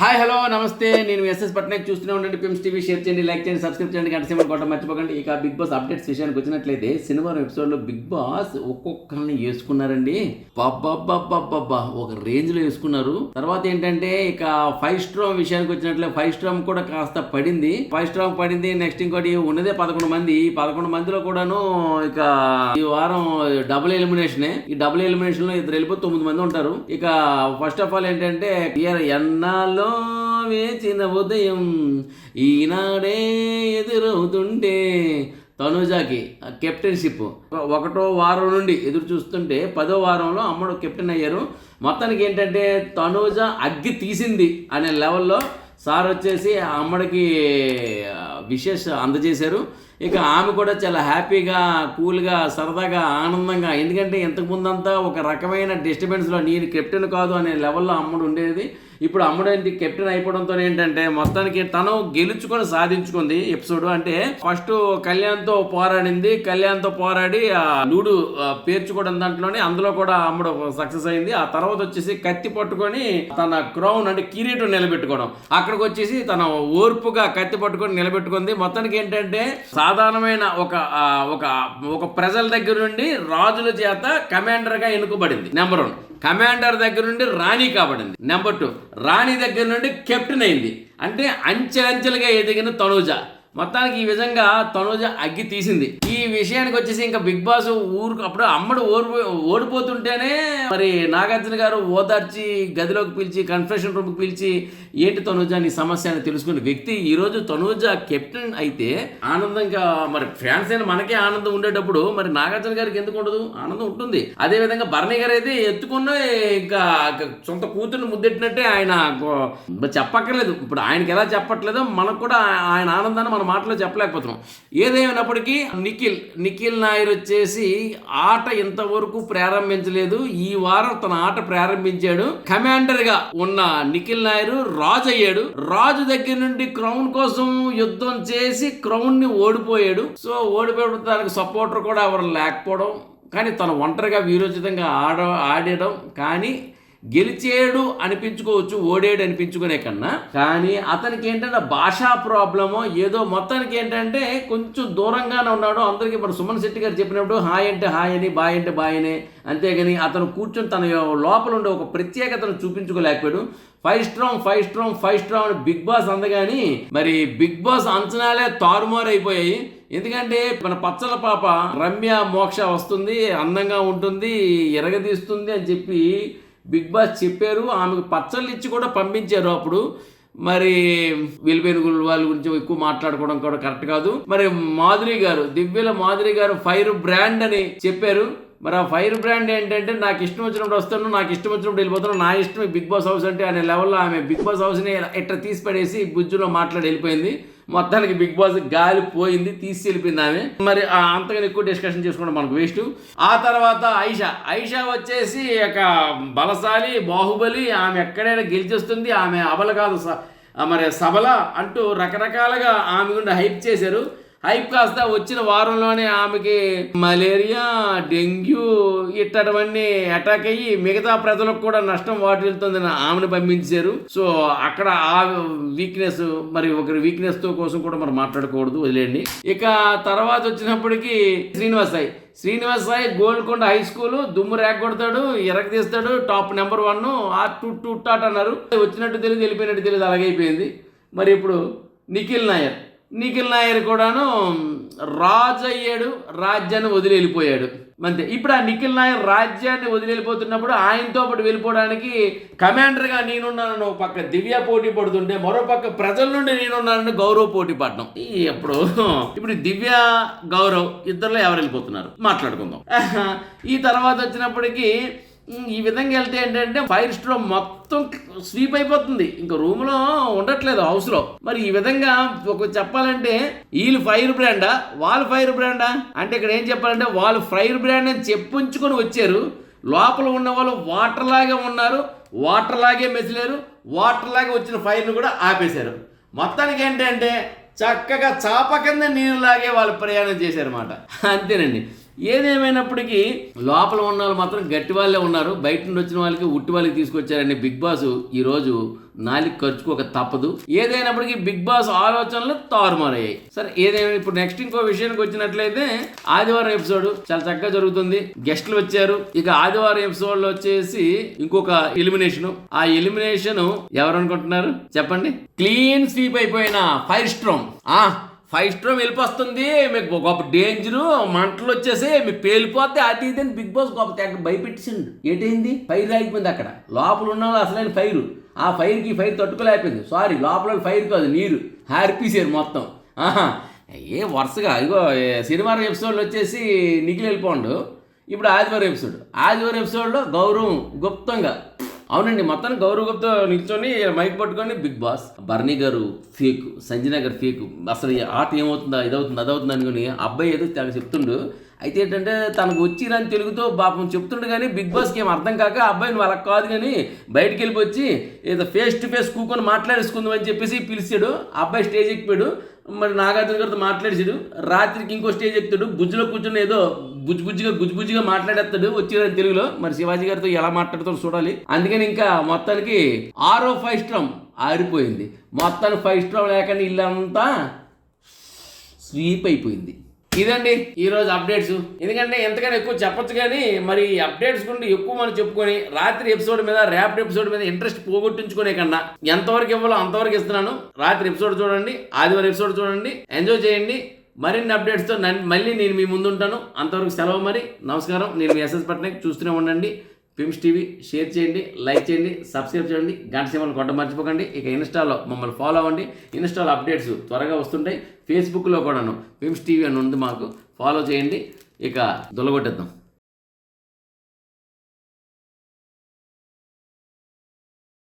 Hi hello నమస్తే. నేను SS Patnaik చూస్తూనే ఉండండి. పిమ్స్ టీవీ షేర్ చేయండి లైక్ చేయండి సబ్స్క్రైబ్ చేయండి. గంట సేపు కొట్టడం మర్చిపోకండి. ఇక బిగ్ బాస్ అప్డేట్స్ విషయానికి వచ్చినట్లయితే శనివారం ఎపిసోడ్లో బిగ్ బాస్ ఒక్కొక్కరిని వేసుకున్నారండి. బాబ్బా ఒక రేంజ్లో వేసుకున్నారు. తర్వాత ఏంటంటే ఇక ఫైవ్ స్ట్రామ్ విషయానికి వచ్చినట్లే ఫైవ్ స్ట్రామ్ కూడా కాస్త పడింది. ఫైవ్ స్ట్రామ్ పడింది. నెక్స్ట్ ఇంకోటి ఉన్నదే పదకొండు మంది. ఈ పదకొండు మందిలో కూడాను ఇక ఈ వారం డబుల్ ఎలిమినేషన్ ఈ డబుల్ ఎలిమినేషన్లో ఇద్దరు వెళ్ళిపోతే తొమ్మిది మంది ఉంటారు. ఇక ఫస్ట్ ఆఫ్ ఆల్ ఏంటంటే ఇయర్ ఎన్నాళ్ళో వేచిన ఉదయం ఈనాడే ఎదురవుతుంటే తనుజాకి కెప్టెన్షిప్. ఒకటో వారం నుండి ఎదురు చూస్తుంటే పదో వారంలో అమ్మడు కెప్టెన్ అయ్యారు. మొత్తానికి ఏంటంటే తనుజ అగ్గి తీసింది అనే లెవెల్లో సార్ వచ్చేసి ఆ అమ్మడికి విశేష అందజేశారు. ఇక ఆమె కూడా చాలా హ్యాపీగా కూల్గా సరదాగా ఆనందంగా ఎందుకంటే ఇంతకు ముందంతా ఒక రకమైన డిస్టర్బెన్స్లో నేను కెప్టెన్ కాదు అనే లెవెల్లో అమ్మడు ఉండేది. ఇప్పుడు అమ్ముడు ఏంటి కెప్టెన్ అయిపోవడంతో ఏంటంటే మొత్తానికి తను గెలుచుకొని సాధించుకుంది ఎపిసోడ్. అంటే ఫస్ట్ కళ్యాణ్తో పోరాడింది. కళ్యాణ్తో పోరాడి ఆ లూడు పేర్చుకోవడం దాంట్లోనే అందులో కూడా అమ్మడు సక్సెస్ అయింది. ఆ తర్వాత వచ్చేసి కత్తి పట్టుకొని తన క్రౌన్ అంటే కిరీటం నిలబెట్టుకోవడం. అక్కడికి వచ్చేసి తన ఓర్పుగా కత్తి పట్టుకొని నిలబెట్టుకుంది. మొత్తానికి ఏంటంటే సాధారణమైన ఒక ఒక ఒక ప్రజల దగ్గర నుండి రాజుల చేత కమాండర్గా ఎన్నుకోబడింది. నెంబర్ వన్ కమాండర్ దగ్గర నుండి రాణి కాబడింది. నెంబర్ టూ రాణి దగ్గర నుండి కెప్టెన్ అయింది. అంటే అంచెలంచెలుగా ఎదిగిన తనూజ. మొత్తానికి ఈ విధంగా తనుజ అగ్గి తీసింది. ఈ విషయానికి వచ్చేసి ఇంకా బిగ్ బాస్ ఊరు అప్పుడు అమ్మడు ఓడిపో ఓడిపోతుంటేనే మరి నాగార్జున గారు ఓదార్చి గదిలోకి పిలిచి కన్ఫెషన్ రూమ్కి పిలిచి ఏంటి తనూజ నీ సమస్య అని తెలుసుకున్న వ్యక్తి ఈ రోజు తనూజ కెప్టెన్ అయితే ఆనందంగా మరి ఫ్యాన్స్ అయిన మనకే ఆనందం ఉండేటప్పుడు మరి నాగార్జున గారికి ఎందుకు ఉండదు? ఆనందం ఉంటుంది. అదే విధంగా భరణి గారు అయితే ఎత్తుకున్న ఇంకా సొంత కూతుర్ని ముద్దెట్టినట్టే ఆయన చెప్పక్కర్లేదు. ఇప్పుడు ఆయనకి ఎలా చెప్పట్లేదో మనకు కూడా ఆయన ఆనందాన్ని మన మాటలో చెప్పలేకపోతున్నాం. ఏదేమైనప్పటికీ నిఖిల్ నిఖిల్ నాయర్ వచ్చేసి ఆట ఇంతవరకు ప్రారంభించలేదు. ఈ వారం తన ఆట ప్రారంభించాడు. కమాండర్గా ఉన్న నిఖిల్ నాయర్ రాజు అయ్యాడు. రాజు దగ్గర నుండి క్రౌన్ కోసం యుద్ధం చేసి క్రౌన్ని ఓడిపోయాడు. సో ఓడిపోయడం దానికి సపోర్టర్ కూడా ఎవరు లేకపోవడం కానీ తను ఒంటరిగా వీరోచితంగా ఆడ ఆడడం కానీ గెలిచేడు అనిపించుకోవచ్చు ఓడేడు అనిపించుకునే కన్నా. కానీ అతనికి ఏంటంటే భాషా ప్రాబ్లమో ఏదో మొత్తానికి ఏంటంటే కొంచెం దూరంగానే ఉన్నాడు. అందరికీ మన సుమన్ శెట్టి గారు చెప్పినప్పుడు హాయ్ అంటే హాయ్ అని బాయ్ అంటే బాయ్ అని. అంతేగాని అతను కూర్చొని తన లోపల ఉండే ఒక ప్రత్యేకతను చూపించుకోలేకపోయాడు. Five strong five strong five strong అని బిగ్ బాస్ అందగాని మరి బిగ్ బాస్ అంచనాలే తారుమారు అయిపోయాయి ఎందుకంటే మన పచ్చల పాప రమ్య మోక్ష వస్తుంది అందంగా ఉంటుంది ఎరగదీస్తుంది అని చెప్పి బిగ్ బాస్ చెప్పారు ఆమెకు పచ్చళ్ళు ఇచ్చి కూడా పంపించారు అప్పుడు. మరి వెలుపెనుగుల వాళ్ళ గురించి ఎక్కువ మాట్లాడుకోవడం కూడా కరెక్ట్ కాదు. మరి మాధురి గారు దివ్యల మాధురి గారు ఫైర్ బ్రాండ్ అని చెప్పారు. మరి ఆ ఫైర్ బ్రాండ్ ఏంటంటే నాకు ఇష్టం వచ్చినప్పుడు వస్తాను నాకు ఇష్టం వచ్చినప్పుడు వెళ్ళిపోతాను నా ఇష్టం బిగ్ బాస్ హౌస్ అంటే అనే లెవెల్లో ఆమె బిగ్ బాస్ హౌస్ని ఇట్లా తీసి పడేసి బుజ్జులో మాట్లాడి వెళ్ళిపోయింది. మొత్తానికి బిగ్ బాస్ గాలి పోయింది తీసి వెళ్ళిపోయింది ఆమె. మరి అంతగా ఎక్కువ డిస్కషన్ చేసుకోవడం మనకు వేస్ట్ ఆ తర్వాత ఐషా. ఐషా వచ్చేసి ఒక బలశాలి బాహుబలి ఆమె ఎక్కడైనా గెలిచేస్తుంది ఆమె అబల కాదు స- మరి సబల అంటూ రకరకాలుగా ఆమె గుండా హైప్ చేశారు. హైప్ కాస్త వచ్చిన వారంలోనే ఆమెకి మలేరియా డెంగ్యూ ఇట్టవన్నీ అటాక్ అయ్యి మిగతా ప్రజలకు కూడా నష్టం వాటిల్తుందని ఆమెను పంపించారు. సో అక్కడ ఆ వీక్నెస్ మరి ఒకరి వీక్నెస్తో కోసం కూడా మనం మాట్లాడకూడదు వదిలేయండి. ఇక తర్వాత వచ్చినప్పటికీ శ్రీనివాస్ సాయి. శ్రీనివాస్ సాయి గోల్కొండ హై స్కూల్ దుమ్ము రేక కొడతాడు టాప్ నెంబర్ వన్ ఆ టూ టూ టాట్ అన్నారు. వచ్చినట్టు తెలియదు వెళ్ళిపోయినట్టు తెలియదు అలాగైపోయింది మరి ఇప్పుడు నిఖిల్ నాయర్. నిఖిల్ నాయర్ కూడాను రాజు అయ్యాడు రాజ్యాన్ని వదిలి వెళ్ళిపోయాడు. అంతే. ఇప్పుడు ఆ నిఖిల్ నాయర్ రాజ్యాన్ని వదిలి వెళ్ళిపోతున్నప్పుడు ఆయనతో పాటు వెళ్ళిపోవడానికి కమాండర్గా నేనున్నానని ఒక పక్క దివ్య పోటీ పడుతుంటే మరో పక్క ప్రజల నుండి నేనున్నానని గౌరవ్ పోటీ పడడం ఈ ఇప్పుడు దివ్య గౌరవ్ ఇద్దరులో ఎవరు వెళ్ళిపోతున్నారు? మాట్లాడుకుందాం. ఈ తర్వాత వచ్చినప్పటికీ ఈ విధంగా వెళ్తే ఏంటంటే ఫైర్ స్ట్రోమ్ మొత్తం స్వీప్ అయిపోతుంది. ఇంకా రూమ్లో ఉండట్లేదు హౌస్లో. మరి ఈ విధంగా ఒక చెప్పాలంటే వీళ్ళు ఫైర్ బ్రాండా? వాళ్ళు ఫైర్ బ్రాండా? అంటే ఇక్కడ ఏం చెప్పాలంటే వాళ్ళు ఫైర్ బ్రాండ్ అని చెప్పుంచుకొని వచ్చారు. లోపల ఉన్న వాళ్ళు వాటర్ లాగే ఉన్నారు. వాటర్ లాగే మెసిలేరు వాటర్ లాగే వచ్చిన ఫైర్ను కూడా ఆపేశారు. మొత్తానికి ఏంటంటే చక్కగా చాప కింద నీరులాగే వాళ్ళు ప్రయాణం చేశారన్నమాట. అంతేనండి. ఏదేమైనప్పటికీ లోపల ఉన్న వాళ్ళు మాత్రం గట్టి వాళ్ళే ఉన్నారు. బయట నుండి వచ్చిన వాళ్ళకి ఉట్టి వాళ్ళకి తీసుకొచ్చారని బిగ్ బాస్ ఈరోజు నాలుగు ఖర్చుకోక తప్పదు. ఏదైనప్పటికీ బిగ్ బాస్ ఆలోచనలు తారుమారయ్యాయి. సరే ఏదైనా ఇప్పుడు నెక్స్ట్ ఇంకో విషయానికి వచ్చినట్లయితే ఆదివారం ఎపిసోడ్ చాలా చక్కగా జరుగుతుంది. గెస్ట్లు వచ్చారు. ఇక ఆదివారం ఎపిసోడ్లో వచ్చేసి ఇంకొక ఎలిమినేషన్. ఆ ఎలిమినేషన్ ఎవరనుకుంటున్నారు చెప్పండి. క్లీన్ స్వీప్ అయిపోయిన ఫైర్ స్ట్రోమ్. ఆ ఫైవ్ స్ట్రోమ్ వెళ్ళిపోతుంది మీకు గొప్ప డేంజరు మంటలు వచ్చేసి మీకు పేలిపోతే అది ఇది అని బిగ్ బాస్ గొప్ప తెగ భయపెట్టిండు ఏంటైంది? ఫైర్ ఆగిపోయింది అక్కడ. లోపల ఉన్న వాళ్ళు అసలైన ఫైర్ ఆ ఫైర్కి ఫైర్ తట్టుకోలేకపోయింది. సారీ లోపల ఫైర్ కాదు నీరు. హార్పీసారు మొత్తం. ఆహా. ఏ వరుసగా ఇగో శనివారం ఎపిసోడ్లో వచ్చేసి నిఖిల్ వెళ్ళిపోండు. ఇప్పుడు ఆదివారం ఎపిసోడ్ ఆదివారం ఎపిసోడ్లో గౌరవం గుప్తంగా. అవునండి మొత్తం గౌరవ్ గుప్తా నిల్చొని మైక్ పట్టుకొని బిగ్ బాస్. బర్నీ గారు ఫేక్ సంజన గారు ఫేక్. అసలు ఆట ఏమవుతుందా ఇదవుతుంది అదవుతుంది అనుకుని అబ్బాయి ఏదో చెప్తుండు. అయితే ఏంటంటే తనకు వచ్చిరని తెలుగుతో పాపం చెప్తుండు కానీ బిగ్ బాస్కి ఏం అర్థం కాక ఆ అబ్బాయి నువ్వు అలా కాదు కానీ బయటికి వెళ్ళి వచ్చి ఏదో ఫేస్ టు ఫేస్ కూకొని మాట్లాడేసుకుందాం అని చెప్పేసి పిలిచాడు. ఆ అబ్బాయి స్టేజ్ ఎక్కిపోయాడు. మరి నాగార్జున గారితో మాట్లాడేసాడు రాత్రికి ఇంకో స్టేజ్ ఎక్కుతాడు. బుజ్జులో కూర్చుని ఏదో బుజ్జు బుజ్జుగా గుజ్జు బుజ్జుగా మాట్లాడేస్తాడు వచ్చిన తెలుగులో. మరి శివాజీ గారితో ఎలా మాట్లాడుతాడో చూడాలి. అందుకని ఇంకా మొత్తానికి ఆరో ఫైవ్ స్ట్రామ్ ఆరిపోయింది. మొత్తానికి ఫైవ్ స్ట్రామ్ లేకుండా ఇల్లంతా స్వీప్ అయిపోయింది. ఇదండి ఈరోజు అప్డేట్స్. ఎందుకంటే ఎంతకైనా ఎక్కువ చెప్పొచ్చు కానీ మరి ఈ అప్డేట్స్ గురించి ఎక్కువ మనం చెప్పుకొని రాత్రి ఎపిసోడ్ మీద ర్యాప్ ఎపిసోడ్ మీద ఇంట్రెస్ట్ పోగొట్టించుకునే కన్నా ఎంతవరకు ఇవ్వాలో అంతవరకు ఇస్తున్నాను. రాత్రి ఎపిసోడ్ చూడండి ఆదివారం ఎపిసోడ్ చూడండి ఎంజాయ్ చేయండి. మరిన్ని అప్డేట్స్తో నన్ను మళ్ళీ నేను మీ ముందు ఉంటాను అంతవరకు సెలవు మరి. నమస్కారం. నేను మీ ఎస్ఎస్ పట్నాయక్. చూస్తూనే ఉండండి. పిమ్స్ టీవీ షేర్ చేయండి లైక్ చేయండి సబ్స్క్రైబ్ చేయండి గంట సేవలు కొట్ట మర్చిపోకండి. ఇక ఇన్స్టాలో మమ్మల్ని ఫాలో అవ్వండి. ఇన్స్టాలో అప్డేట్స్ త్వరగా వస్తుంటాయి. ఫేస్బుక్లో కూడాను పిమ్స్ టీవీ అని ఉంది మాకు. ఫాలో చేయండి. ఇక దొలగొట్టేద్దాం.